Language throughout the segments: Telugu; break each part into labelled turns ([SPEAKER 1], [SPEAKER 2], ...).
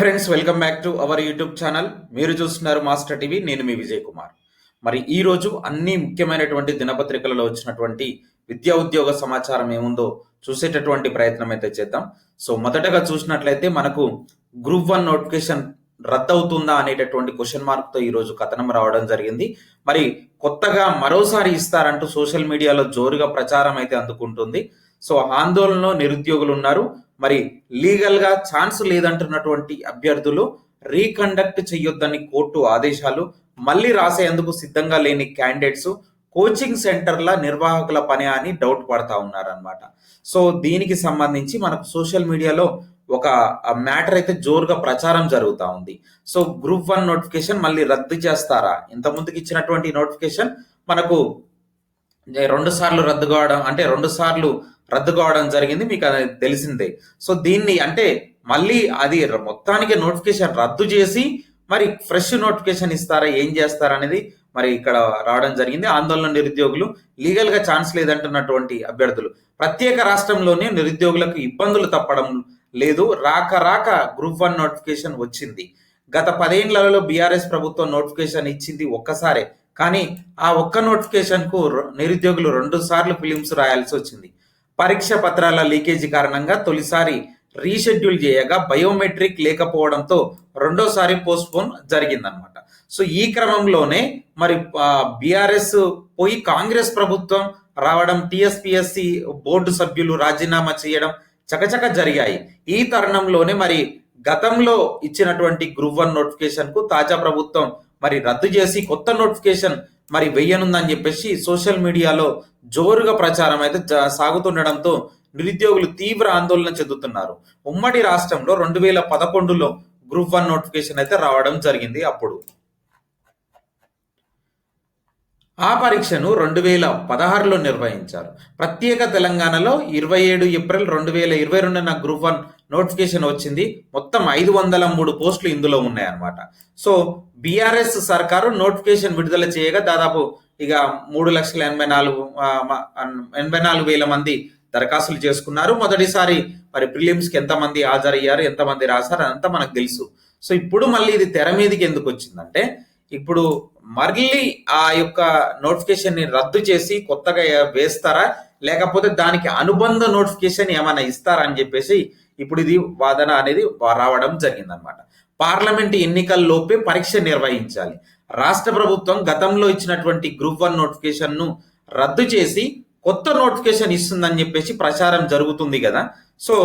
[SPEAKER 1] Friends welcome back to our YouTube channel మీరు చూస్తున్నారు మాస్టర్ టీవీ నేను మీ విజయ్ కుమార్. మరి ఈ రోజు అన్ని ముఖ్యమైనటువంటి దినపత్రికలలో వచ్చినటువంటి విద్యా ఉద్యోగ సమాచారం ఏముందో చూసేటటువంటి ప్రయత్నం అయితే చేద్దాం. సో మొదటగా చూసినట్లయితే మనకు గ్రూప్ వన్ నోటిఫికేషన్ రద్దవుతుందా అనేటటువంటి క్వశ్చన్ మార్క్తో ఈ రోజు కథనం రావడం జరిగింది. మరి కొత్తగా మరోసారి ఇస్తారంటూ సోషల్ మీడియాలో జోరుగా ప్రచారం అయితే అందుకుంటుంది. సో ఆందోళనలో నిరుద్యోగులు ఉన్నారు. మరి లీగల్గా ఛాన్స్ లేదంటున్నటువంటి అభ్యర్థులు రీకండక్ట్ చేయొద్దని కోర్టు ఆదేశాలు. మళ్ళీ రాసేందుకు సిద్ధంగా లేని క్యాండిడేట్స్ కోచింగ్ సెంటర్ల నిర్వాహకుల పని అని డౌట్ పడతా ఉన్నారనమాట సో దీనికి సంబంధించి మనకు సోషల్ మీడియాలో ఒక మ్యాటర్ అయితే జోరుగా ప్రచారం జరుగుతూ ఉంది. సో గ్రూప్ వన్ నోటిఫికేషన్ మళ్ళీ రద్దు చేస్తారా? ఇంత ముందుకు ఇచ్చినటువంటి నోటిఫికేషన్ మనకు రెండు సార్లు రద్దు కావడం అంటే రెండు సార్లు రద్దు కావడం జరిగింది మీకు అది తెలిసిందే. సో దీన్ని అంటే మళ్ళీ అది మొత్తానికి నోటిఫికేషన్ రద్దు చేసి మరి ఫ్రెష్ నోటిఫికేషన్ ఇస్తారా ఏం చేస్తారా అనేది మరి ఇక్కడ రావడం జరిగింది. ఆందోళన నిరుద్యోగులు లీగల్గా ఛాన్స్ లేదంటున్నటువంటి అభ్యర్థులు. ప్రత్యేక రాష్ట్రంలోనే నిరుద్యోగులకు ఇబ్బందులు తప్పడం లేదు. రాక రాక గ్రూప్ వన్ నోటిఫికేషన్ వచ్చింది. గత పదేళ్ళలో బీఆర్ఎస్ ప్రభుత్వం నోటిఫికేషన్ ఇచ్చింది ఒక్కసారే. కానీ ఆ ఒక్క నోటిఫికేషన్కు నిరుద్యోగులు రెండు సార్లు ఫిలిమ్స్ రాయాల్సి వచ్చింది. పరీక్ష పత్రాల లీకేజీ కారణంగా తొలిసారి రీషెడ్యూల్ చేయగా బయోమెట్రిక్ లేకపోవడంతో రెండోసారి పోస్ట్ పోన్ జరిగిందనమాట సో ఈ క్రమంలోనే మరి బీఆర్ఎస్ పోయి కాంగ్రెస్ ప్రభుత్వం రావడం టిఎస్పిఎస్సి బోర్డు సభ్యులు రాజీనామా చేయడం చకచక జరిగాయి. ఈ తరుణంలోనే మరి గతంలో ఇచ్చినటువంటి గ్రూప్ వన్ నోటిఫికేషన్కు తాజా ప్రభుత్వం మరి రద్దు చేసి కొత్త నోటిఫికేషన్ మరి వెయ్యనుందని చెప్పేసి సోషల్ మీడియాలో జోరుగా ప్రచారం అయితే సాగుతుండడంతో నిరుద్యోగులు తీవ్ర ఆందోళన చెందుతున్నారు. ఉమ్మడి రాష్ట్రంలో రెండు వేల పదకొండులో గ్రూప్ వన్ నోటిఫికేషన్ అయితే రావడం జరిగింది అప్పుడు. ఆ పరీక్షను రెండు వేల పదహారులో నిర్వహించారు. ప్రత్యేక తెలంగాణలో ఇరవై ఏడు ఏప్రిల్ రెండు వేల ఇరవై రెండున గ్రూప్ వన్ నోటిఫికేషన్ వచ్చింది. మొత్తం ఐదు వందల మూడు పోస్టులు ఇందులో ఉన్నాయన్నమాట. సో బీఆర్ఎస్ సర్కారు నోటిఫికేషన్ విడుదల చేయగా దాదాపు ఇక మూడు లక్షల ఎనభై నాలుగు ఎనభై నాలుగు వేల మంది దరఖాస్తులు చేసుకున్నారు. మొదటిసారి మరి ప్రిలిమ్స్కి ఎంతమంది హాజరయ్యారు ఎంతమంది రాశారు అదంతా మనకు తెలుసు. సో ఇప్పుడు మళ్ళీ ఇది తెర మీదకి ఎందుకు వచ్చిందంటే ఇప్పుడు మళ్ళీ ఆ యొక్క నోటిఫికేషన్ని రద్దు చేసి కొత్తగా వేస్తారా? లేకపోతే దానికి అనుబంధ నోటిఫికేషన్ ఏమైనా ఇస్తారా అని చెప్పేసి ఇప్పుడు ఇది వాదన అనేది రావడం జరిగిందనమాట పార్లమెంట్ ఎన్నికల్లోపే పరీక్ష నిర్వహించాలి. రాష్ట్ర ప్రభుత్వం గతంలో ఇచ్చినటువంటి గ్రూప్ వన్ నోటిఫికేషన్ను రద్దు చేసి కొత్త నోటిఫికేషన్ ఇస్తుందని చెప్పేసి ప్రచారం జరుగుతుంది కదా. సో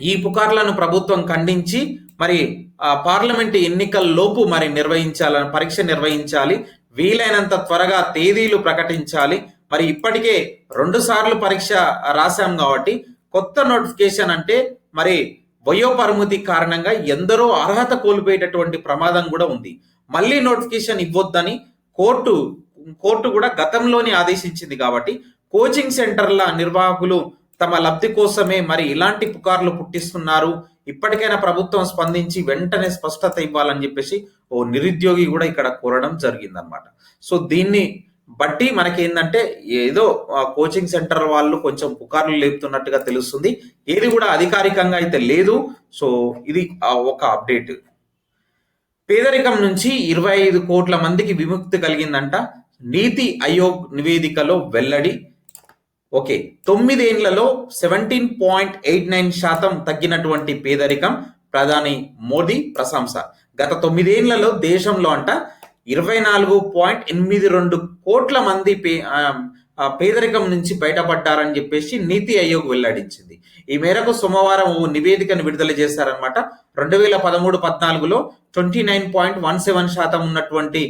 [SPEAKER 1] ఈ పుకార్లను ప్రభుత్వం ఖండించి మరి పార్లమెంట్ ఎన్నికల్లోపు మరి నిర్వహించాలని పరీక్ష నిర్వహించాలి. వీలైనంత త్వరగా తేదీలు ప్రకటించాలి. మరి ఇప్పటికే రెండు సార్లు పరీక్ష రాశాం కాబట్టి కొత్త నోటిఫికేషన్ అంటే మరి వయోపరిమితి కారణంగా ఎందరో అర్హత కోల్పోయేటటువంటి ప్రమాదం కూడా ఉంది. మళ్ళీ నోటిఫికేషన్ ఇవ్వొద్దని కోర్టు కోర్టు కూడా గతంలోనే ఆదేశించింది కాబట్టి కోచింగ్ సెంటర్ల నిర్వాహకులు తమ లబ్ధి కోసమే మరి ఇలాంటి పుకార్లు పుట్టిస్తున్నారు. ఇప్పటికైనా ప్రభుత్వం స్పందించి వెంటనే స్పష్టత ఇవ్వాలని చెప్పేసి ఓ నిరుద్యోగి కూడా ఇక్కడ కోరడం జరిగిందనమాట సో దీన్ని బట్టి మనకి ఏంటంటే ఏదో కోచింగ్ సెంటర్ వాళ్ళు కొంచెం పుకార్లు లేపుతున్నట్టుగా తెలుస్తుంది. ఏది కూడా అధికారికంగా అయితే లేదు. సో ఇది ఒక అప్డేట్. పేదరికం నుంచి ఇరవై ఐదు కోట్ల మందికి విముక్తి కలిగిందంట. నీతి ఆయోగ్ నివేదికలో వెల్లడి. ఓకే. తొమ్మిదేండ్లలో సెవెంటీన్ పాయింట్ ఎయిట్ నైన్ శాతం తగ్గినటువంటి పేదరికం ప్రధాని మోదీ ప్రశంస గత తొమ్మిదేండ్లలో దేశంలో అంట ఇరవై నాలుగు పాయింట్ ఎనిమిది రెండు కోట్ల మంది పే పేదరికం నుంచి బయటపడ్డారని చెప్పేసి నీతి ఆయోగ్ వెల్లడించింది. ఈ మేరకు సోమవారం ఓ నివేదికను విడుదల చేశారనమాట రెండు వేల పదమూడు పద్నాలుగులో twenty nine point one seven శాతం ఉన్నటువంటి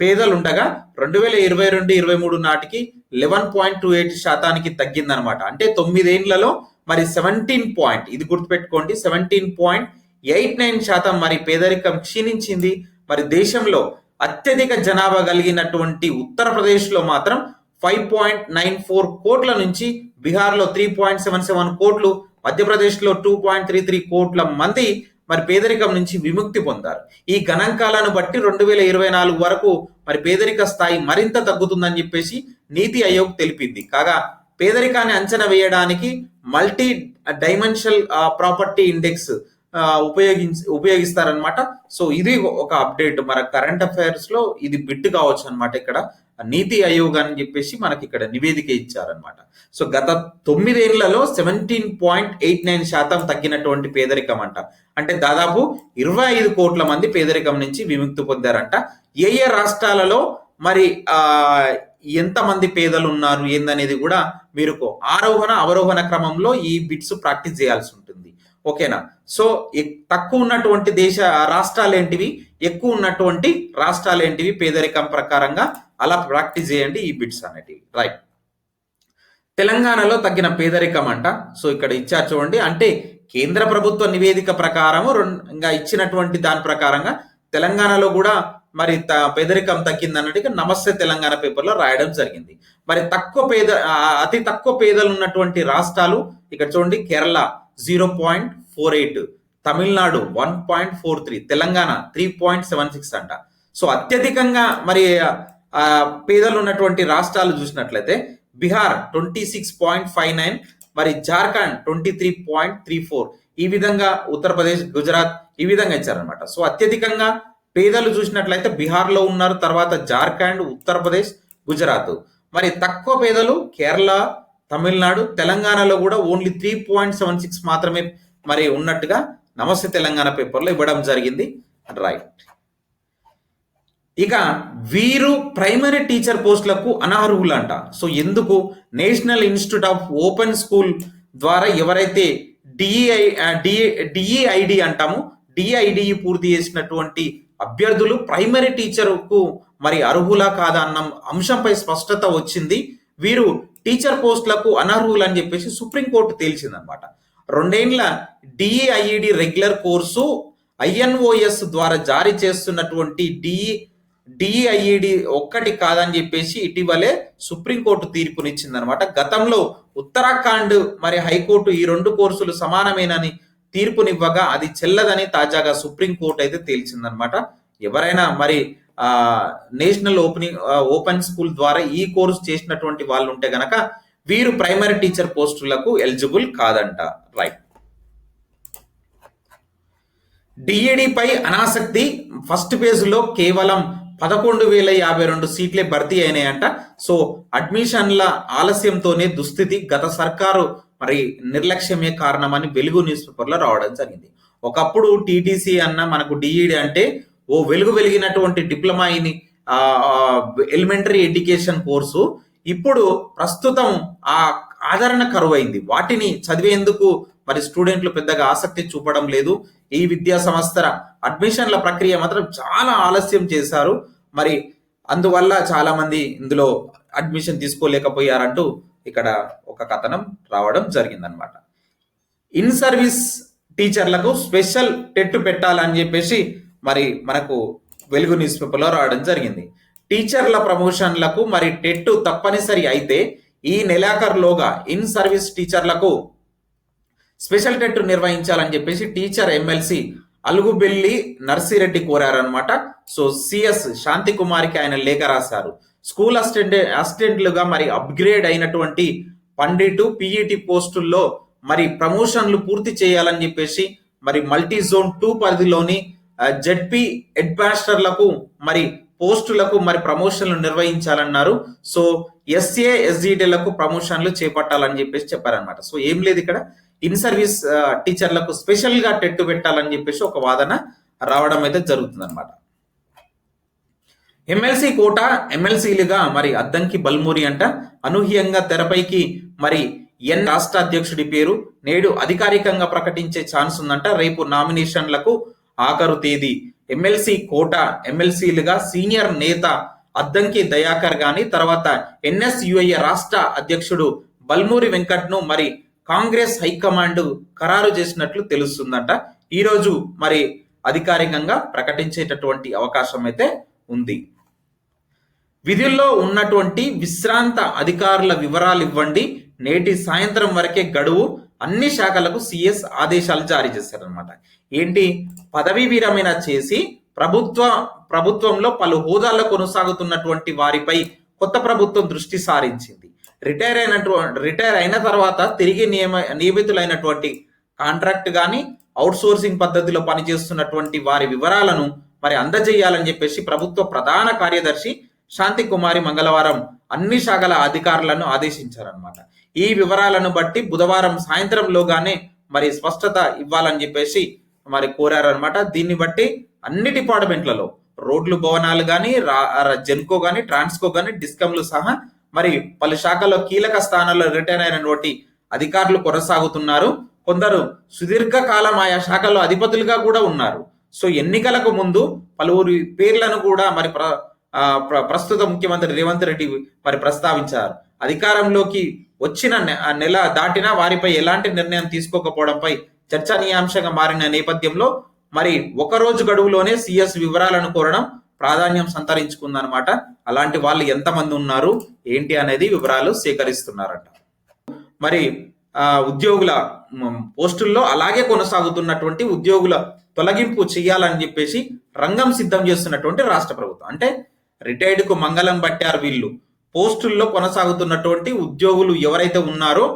[SPEAKER 1] పేదలుండగా రెండు వేల ఇరవై రెండు ఇరవై మూడు నాటికి లెవెన్ పాయింట్ టూ ఎయిట్ శాతానికి తగ్గిందనమాట. అంటే తొమ్మిదేండ్లలో మరి సెవెంటీన్ పాయింట్ ఇది గుర్తుపెట్టుకోండి సెవెంటీన్ పాయింట్ ఎయిట్ నైన్ శాతం మరి పేదరికం క్షీణించింది. మరి దేశంలో అత్యధిక జనాభా కలిగినటువంటి ఉత్తరప్రదేశ్లో మాత్రం ఫైవ్ పాయింట్ నైన్ ఫోర్ కోట్ల నుంచి బీహార్లో త్రీ పాయింట్ సెవెన్ సెవెన్ కోట్లు మధ్యప్రదేశ్లో టూ పాయింట్ త్రీ త్రీ కోట్ల మంది మరి పేదరికం నుంచి విముక్తి పొందారు. ఈ గణాంకాలను బట్టి రెండు వేల ఇరవై నాలుగు వరకు మరి పేదరిక స్థాయి మరింత తగ్గుతుందని చెప్పేసి నీతి ఆయోగ్ తెలిపింది కాగా పేదరికాన్ని అంచనా వేయడానికి మల్టీ డైమెన్షనల్ ప్రాపర్టీ ఇండెక్స్ ఉపయోగించి ఉపయోగిస్తారనమాట సో ఇది ఒక అప్డేట్. మన కరెంట్ అఫైర్స్లో ఇది బిట్ కావచ్చు అనమాట ఇక్కడ. నీతి ఆయోగ్ అని చెప్పేసి మనకి ఇక్కడ నివేదిక ఇచ్చారనమాట సో గత తొమ్మిదేళ్ళలో సెవెంటీన్ పాయింట్ ఎయిట్ నైన్ శాతం తగ్గినటువంటి పేదరికం అంట అంటే దాదాపు ఇరవై ఐదు కోట్ల మంది పేదరికం నుంచి విముక్తి పొందారంట. ఏ ఏ రాష్ట్రాలలో మరి ఆ ఎంతమంది పేదలు ఉన్నారు ఏందనేది కూడా మీరు ఆరోహణ అవరోహణ క్రమంలో ఈ బిట్స్ ప్రాక్టీస్ చేయాల్సి ఉంటుంది. ఓకేనా? సో తక్కువ ఉన్నటువంటి దేశ రాష్ట్రాలు ఏంటివి? ఎక్కువ ఉన్నటువంటి రాష్ట్రాలు ఏంటివి? పేదరికం ప్రకారంగా అలా ప్రాక్టీస్ చేయండి ఈ బిట్స్ అనేటివి. రైట్ తెలంగాణలో తగ్గిన పేదరికం అంట. సో ఇక్కడ ఇచ్చారు చూడండి. అంటే కేంద్ర ప్రభుత్వ నివేదిక ప్రకారము రెండు ఇంకా ఇచ్చినటువంటి దాని ప్రకారంగా తెలంగాణలో కూడా మరి త- పేదరికం తగ్గింది అన్నట్టుగా నమస్తే తెలంగాణ పేపర్లో రాయడం జరిగింది. మరి తక్కువ పేద అతి తక్కువ పేదలు ఉన్నటువంటి రాష్ట్రాలు ఇక్కడ చూడండి Kerala zero point four eight Tamil Nadu one point four three Telangana three point seven six అంట. సో అత్యధికంగా మరి పేదలు ఉన్నటువంటి రాష్ట్రాలు చూసినట్లయితే Bihar twenty six point five nine మరి Jharkhand twenty three point three four ఈ విధంగా ఉత్తరప్రదేశ్ గుజరాత్ ఈ విధంగా ఇచ్చారనమాట సో అత్యధికంగా పేదలు చూసినట్లయితే బీహార్లో ఉన్నారు తర్వాత జార్ఖండ్ ఉత్తరప్రదేశ్ గుజరాత్. మరి తక్కువ పేదలు కేరళ తమిళనాడు తెలంగాణలో కూడా only three point seven six మాత్రమే మరి ఉన్నట్టుగా నమస్తే తెలంగాణ పేపర్లో ఇవ్వడం జరిగింది. రైట్. ఇక వీరు ప్రైమరీ టీచర్ పోస్టులకు అనర్హులంట. సో ఎందుకు? National Institute of Open School ద్వారా ఎవరైతే డిఈఐ డిఈఐడి అంటాము డిఐడి పూర్తి చేసినటువంటి అభ్యర్థులు ప్రైమరీ టీచర్కు మరి అర్హులా కాదా అన్న అంశంపై స్పష్టత వచ్చింది. వీరు టీచర్ పోస్టులకు అనర్హులు అని చెప్పేసి సుప్రీంకోర్టు తేల్చిందనమాట. రెండేండ్ల డిఈఐడి రెగ్యులర్ కోర్సు ఐఎన్ఓఎస్ ద్వారా జారీ చేస్తున్నటువంటి డిఈ డిఐఈడి ఒక్కటి కాదని చెప్పేసి ఇటీవలే సుప్రీంకోర్టు తీర్పునిచ్చిందనమాట. గతంలో ఉత్తరాఖండ్ మరి హైకోర్టు ఈ రెండు కోర్సులు సమానమేనని తీర్పునివ్వగా అది చెల్లదని తాజాగా సుప్రీంకోర్టు అయితే తేల్చిందనమాట. ఎవరైనా మరి ఆ నేషనల్ ఓపెనింగ్ ఓపెన్ స్కూల్ ద్వారా ఈ కోర్సు చేసినటువంటి వాళ్ళు ఉంటే గనక వీరు ప్రైమరీ టీచర్ పోస్టులకు ఎలిజిబుల్ కాదంట. రైట్. డిఏడిపై అనాసక్తి ఫస్ట్ పేజ్లో కేవలం పదకొండు వేల యాభై రెండు సీట్లే భర్తీ అయినాయంట. సో అడ్మిషన్ల ఆలస్యంతోనే దుస్థితి. గత సర్కారు మరి నిర్లక్ష్యమే కారణమని వెలుగు న్యూస్ పేపర్లో రావడం జరిగింది. ఒకప్పుడు టీటీసీ అన్న మనకు డిఈడి అంటే ఓ వెలుగు వెలిగినటువంటి diploma in elementary education course ఇప్పుడు ప్రస్తుతం ఆ ఆదరణ కరువైంది. వాటిని చదివేందుకు మరి స్టూడెంట్లు పెద్దగా ఆసక్తి చూపడం లేదు. ఈ విద్యా సంస్థల అడ్మిషన్ల ప్రక్రియ మాత్రం చాలా ఆలస్యం చేశారు. మరి అందువల్ల చాలామంది ఇందులో అడ్మిషన్ తీసుకోలేకపోయారంటూ ఇక్కడ ఒక కథనం రావడం జరిగిందనమాట. ఇన్ సర్వీస్ టీచర్లకు స్పెషల్ టెట్ పెట్టాలని చెప్పేసి మరి మనకు వెలుగు న్యూస్ పేపర్లో రావడం జరిగింది. టీచర్ల ప్రమోషన్లకు మరి టెట్ తప్పనిసరి అయితే ఈ నెలాఖరులోగా ఇన్ సర్వీస్ టీచర్లకు స్పెషల్ టెట్ నిర్వహించాలని చెప్పేసి టీచర్ ఎమ్మెల్సీ అలుగుబెల్లి నర్సిరెడ్డి కోరారనమాట సో సిఎస్ శాంతి కుమార్కి ఆయన లేఖ రాశారు. స్కూల్ అసిస్టెంట్ అసిస్టెంట్లుగా మరి అప్గ్రేడ్ అయినటువంటి పండిటు పిఈటి పోస్టుల్లో మరి ప్రమోషన్లు పూర్తి చేయాలని చెప్పేసి మరి మల్టీ జోన్ టూ పరిధిలోని జెడ్పీ హెడ్మాస్టర్లకు మరి పోస్టులకు మరి ప్రమోషన్లు నిర్వహించాలన్నారు. సో ఎస్ఏ ఎస్జిటీలకు ప్రమోషన్లు చేపట్టాలని చెప్పేసి చెప్పారనమాట సో ఏం లేదు ఇక్కడ. ఇన్ సర్వీస్ టీచర్లకు స్పెషల్గా టెట్టు పెట్టాలని చెప్పేసి ఒక వాదన రావడం అయితే జరుగుతుంది అనమాట ఎమ్మెల్సీ కోట ఎమ్మెల్సీలుగా మరి అద్దంకి బల్మూరి అంట అనూహ్యంగా తెరపైకి మరి ఎన్ రాష్ట్ర అధ్యక్షుడి పేరు నేడు అధికారికంగా ప్రకటించే ఛాన్స్ ఉందంట. రేపు నామినేషన్లకు ఆఖరు తేదీ. ఎమ్మెల్సీ కోట ఎమ్మెల్సీలుగా సీనియర్ నేత అద్దంకి దయాకర్ గాని తర్వాత ఎన్ఎస్యుఐ రాష్ట్ర అధ్యక్షుడు బల్మూరి వెంకట్ను మరి కాంగ్రెస్ హైకమాండ్ ఖరారు చేసినట్లు తెలుస్తుందట. ఈరోజు మరి అధికారికంగా ప్రకటించేటటువంటి అవకాశం అయితే ఉంది. విధుల్లో ఉన్నటువంటి విశ్రాంత అధికారుల వివరాలు ఇవ్వండి. నేటి సాయంత్రం వరకే గడువు అన్ని శాఖలకు సిఎస్ ఆదేశాలు జారీ చేశారనమాట ఏంటి? పదవీ విరమణ చేసి ప్రభుత్వ ప్రభుత్వంలో పలు హోదాల్లో కొనసాగుతున్నటువంటి వారిపై కొత్త ప్రభుత్వం దృష్టి సారించింది. రిటైర్ అయినటువంటి రిటైర్ అయిన తర్వాత తిరిగి నియమ నియమితులైనటువంటి కాంట్రాక్ట్ కానీ అవుట్సోర్సింగ్ పద్ధతిలో పనిచేస్తున్నటువంటి వారి వివరాలను మరి అందజేయాలని చెప్పేసి ప్రభుత్వ ప్రధాన కార్యదర్శి శాంతి కుమారి మంగళవారం అన్ని శాఖల అధికారులను ఆదేశించారనమాట ఈ వివరాలను బట్టి బుధవారం సాయంత్రంలోగానే మరి స్పష్టత ఇవ్వాలని చెప్పేసి మరి కోరారనమాట దీన్ని బట్టి అన్ని డిపార్ట్మెంట్లలో రోడ్లు భవనాలు కానీ జెన్కో కానీ ట్రాన్స్కో కానీ డిస్కమ్లు సహా మరి పలు శాఖల్లో కీలక స్థానాల్లో రిటైర్ అయినటువంటి అధికారులు కొనసాగుతున్నారు. కొందరు సుదీర్ఘకాలం ఆయా శాఖల్లో అధిపతులుగా కూడా ఉన్నారు. సో ఎన్నికలకు ముందు పలువురి పేర్లను కూడా మరి ప్రస్తుత ముఖ్యమంత్రి రేవంత్ రెడ్డి మరి ప్రస్తావించారు. అధికారంలోకి వచ్చిన నెల దాటినా వారిపై ఎలాంటి నిర్ణయం తీసుకోకపోవడంపై చర్చనీయాంశంగా మారిన నేపథ్యంలో మరి ఒక రోజు గడువులోనే సిఎస్ వివరాలను కోరడం ప్రాధాన్యం సంతరించుకుందనమాట. అలాంటి వాళ్ళు ఎంతమంది ఉన్నారు? ఏంటి అనేది వివరాలు సేకరిస్తున్నారట. మరి ఉద్యోగుల పోస్టుల్లో అలాగే కొనసాగుతున్నటువంటి ఉద్యోగుల తొలగింపు చేయాలని చెప్పేసి రంగం సిద్ధం చేస్తున్నటువంటి రాష్ట్ర ప్రభుత్వం. అంటే రిటైర్డ్కు మంగళం పట్టారు వీళ్ళు. పోస్టుల్లో కొనసాగుతున్నటువంటి ఉద్యోగులు ఎవరైతే ఉన్నారో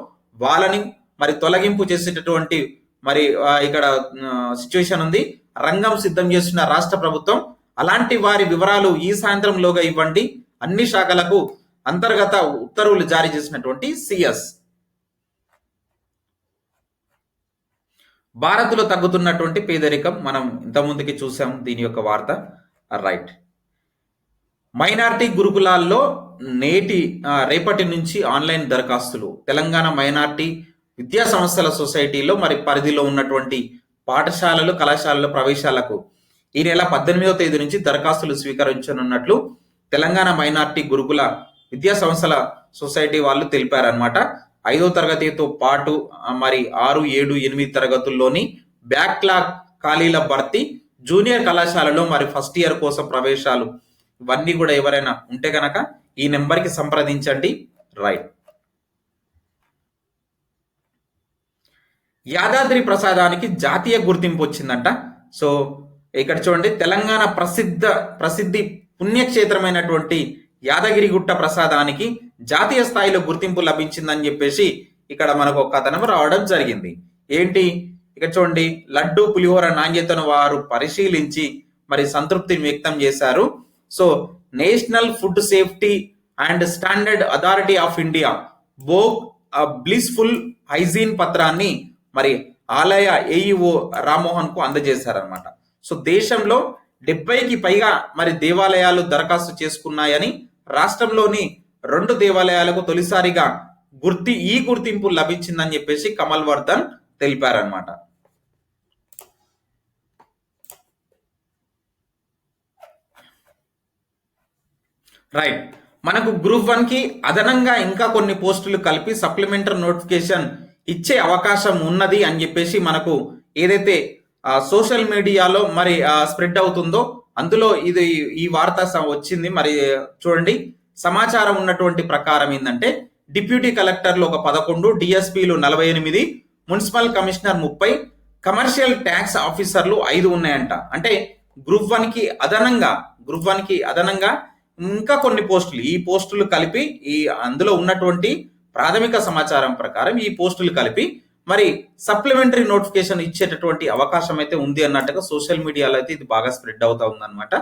[SPEAKER 1] వాళ్ళని మరి తొలగింపు చేసేటటువంటి మరి ఇక్కడ సిచ్యువేషన్ ఉంది. రంగం సిద్ధం చేస్తున్న రాష్ట్ర ప్రభుత్వం అలాంటి వారి వివరాలు ఈ సాయంత్రంలోగా ఇవ్వండి. అన్ని శాఖలకు అంతర్గత ఉత్తర్వులు జారీ చేసినటువంటి సిఎస్. భారత్లో తగ్గుతున్నటువంటి పేదరికం మనం ఇంతకుముందుకి చూసాం. దీని యొక్క వార్త. రైట్. మైనార్టీ గురుకులాల్లో నేటి రేపటి నుంచి ఆన్లైన్ దరఖాస్తులు. తెలంగాణ మైనార్టీ విద్యా సంస్థల సొసైటీలో మరి పరిధిలో ఉన్నటువంటి పాఠశాలలు కళాశాలల ప్రవేశాలకు ఈ నెల పద్దెనిమిదవ తేదీ నుంచి దరఖాస్తులు స్వీకరించనున్నట్లు తెలంగాణ మైనార్టీ గురుకుల విద్యా సంస్థల సొసైటీ వాళ్ళు తెలిపారనమాట ఐదో తరగతితో పాటు మరి ఆరు ఏడు ఎనిమిది తరగతుల్లోని బ్యాక్లాగ్ ఖాళీల భర్తీ జూనియర్ కళాశాలలో మరి ఫస్ట్ ఇయర్ కోసం ప్రవేశాలు. ఇవన్నీ కూడా ఎవరైనా ఉంటే కనుక ఈ నెంబర్కి సంప్రదించండి. రైట్. యాదాద్రి ప్రసాదానికి జాతీయ గుర్తింపు వచ్చిందంట. సో ఇక్కడ చూడండి తెలంగాణ ప్రసిద్ధ ప్రసిద్ధి పుణ్యక్షేత్రమైనటువంటి యాదగిరిగుట్ట ప్రసాదానికి జాతీయ స్థాయిలో గుర్తింపు లభించిందని చెప్పేసి ఇక్కడ మనకు ఒక కథనం రావడం జరిగింది. ఏంటి? ఇక్కడ చూడండి లడ్డు పులిహోర నాణ్యతను వారు పరిశీలించి మరి సంతృప్తిని వ్యక్తం చేశారు. So National Food Safety and Standard Authority of India బో బ్లిస్ఫుల్ హైజీన్ పత్రాన్ని మరి ఆలయ ఏఈఓ రామ్మోహన్కు అందజేశారనమాట సో దేశంలో డెబ్బైకి పైగా మరి దేవాలయాలు దరఖాస్తు చేసుకున్నాయని రాష్ట్రంలోని రెండు దేవాలయాలకు తొలిసారిగా గుర్తి ఈ గుర్తింపు లభించిందని చెప్పేసి కమల్ వర్ధన్ తెలిపారనమాట రైట్. మనకు గ్రూప్ వన్కి అదనంగా ఇంకా కొన్ని పోస్టులు కలిపి సప్లిమెంటరీ నోటిఫికేషన్ ఇచ్చే అవకాశం ఉన్నది అని చెప్పేసి మనకు ఏదైతే సోషల్ మీడియాలో మరి స్ప్రెడ్ అవుతుందో అందులో ఇది ఈ వార్త వచ్చింది. మరి చూడండి. సమాచారం ఉన్నటువంటి ప్రకారం ఏంటంటే డిప్యూటీ కలెక్టర్లు ఒక పదకొండు డిఎస్పీలు నలభై ఎనిమిది మున్సిపల్ కమిషనర్ ముప్పై కమర్షియల్ ట్యాక్స్ ఆఫీసర్లు ఐదు ఉన్నాయంట. అంటే గ్రూప్ వన్కి అదనంగా గ్రూప్ వన్కి అదనంగా ఇంకా కొన్ని పోస్టులు. ఈ పోస్టులు కలిపి ఈ అందులో ఉన్నటువంటి ప్రాథమిక సమాచారం ప్రకారం ఈ పోస్టులు కలిపి మరి సప్లిమెంటరీ నోటిఫికేషన్ ఇచ్చేటటువంటి అవకాశం అయితే ఉంది అన్నట్టుగా సోషల్ మీడియాలో అయితే ఇది బాగా స్ప్రెడ్ అవుతా ఉందన్నమాట.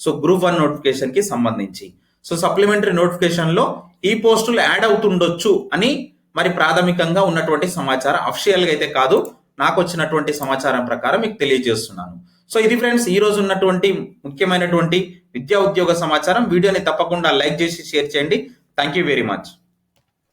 [SPEAKER 1] సో గ్రూప్ వన్ నోటిఫికేషన్కి సంబంధించి. సో సప్లిమెంటరీ నోటిఫికేషన్లో ఈ పోస్టులు యాడ్ అవుతుండొచ్చు అని మరి ప్రాథమికంగా ఉన్నటువంటి సమాచారం అఫిషియల్గా అయితే కాదు నాకు వచ్చినటువంటి సమాచారం ప్రకారం మీకు తెలియజేస్తున్నాను. సో ఇది ఫ్రెండ్స్ ఈ రోజు ఉన్నటువంటి ముఖ్యమైనటువంటి విద్యా ఉద్యోగ సమాచారం. వీడియోని తప్పకుండా లైక్ చేసి షేర్ చేయండి. Thank you very much